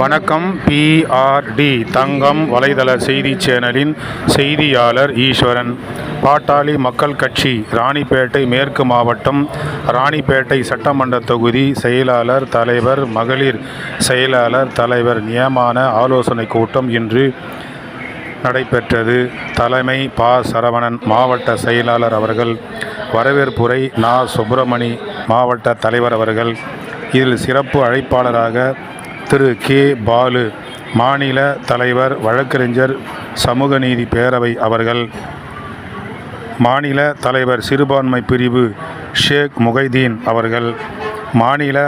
வணக்கம் பிஆர்டி தங்கம் வலைதள செய்தி சேனலின் செய்தியாளர் ஈஸ்வரன். பாட்டாளி மக்கள் கட்சி ராணிப்பேட்டை மேற்கு மாவட்டம் ராணிப்பேட்டை சட்டமன்ற தொகுதி செயலாளர் தலைவர் மகளிர் செயலாளர் தலைவர் நியமான ஆலோசனை கூட்டம் இன்று நடைபெற்றது. தலைமை பா. சரவணன் மாவட்ட செயலாளர் அவர்கள் வரவேற்புரை நா. சுப்பிரமணி மாவட்ட தலைவர் அவர்கள். இதில் சிறப்பு அழைப்பாளராக திரு கே. பாலு மாநில தலைவர் வழக்கறிஞர் சமூக நீதி பேரவை அவர்கள் மாநில தலைவர் சிறுபான்மை பிரிவு ஷேக் முகைதீன் அவர்கள் மாநில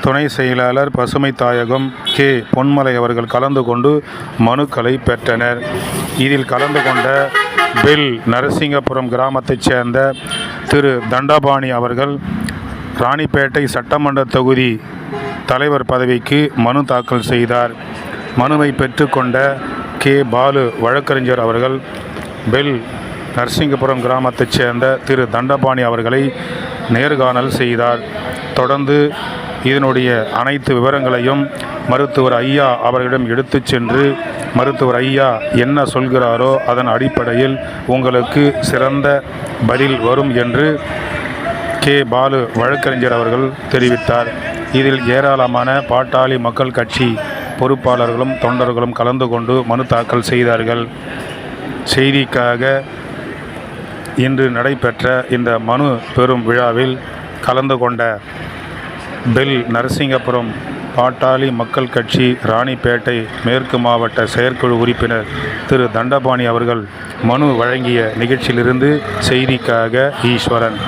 துணை செயலாளர் பசுமை தாயகம் கே. பொன்மலை அவர்கள் கலந்து கொண்டு மனுக்களை பெற்றனர். இதில் கலந்து கொண்ட பெல் நரசிங்கபுரம் கிராமத்தைச் சேர்ந்த திரு தண்டபாணி அவர்கள் ராணிப்பேட்டை சட்டமன்ற தொகுதி தலைவர் பதவிக்கு மனு தாக்கல் செய்தார். மனுவை பெற்றுக்கொண்ட கே. பாலு வழக்கறிஞர் அவர்கள் பெல் நரசிங்கபுரம் கிராமத்தைச் சேர்ந்த திரு. தண்டபாணி அவர்களை நேர்காணல் செய்தார். தொடர்ந்து இதனுடைய அனைத்து விவரங்களையும் மருத்துவர் ஐயா அவர்களிடம் எடுத்துச் சென்று மருத்துவர் ஐயா என்ன சொல்கிறாரோ அதன் அடிப்படையில் உங்களுக்கு சிறந்த பதில் வரும் என்று கே. பாலு வழக்கறிஞர் அவர்கள் தெரிவித்தார். இதில் ஏராளமான பாட்டாளி மக்கள் கட்சி பொறுப்பாளர்களும் தொண்டர்களும் கலந்து கொண்டு மனு தாக்கல் செய்தார்கள். செய்திக்காக இன்று நடைபெற்ற இந்த மனு பெறும் விழாவில் கலந்து கொண்ட பெல் நரசிங்கபுரம் பாட்டாளி மக்கள் கட்சி ராணிப்பேட்டை மேற்கு மாவட்ட செயற்குழு உறுப்பினர் திரு தண்டபாணி அவர்கள் மனு வழங்கிய நிகழ்ச்சியிலிருந்து செய்திக்காக ஈஸ்வரன்.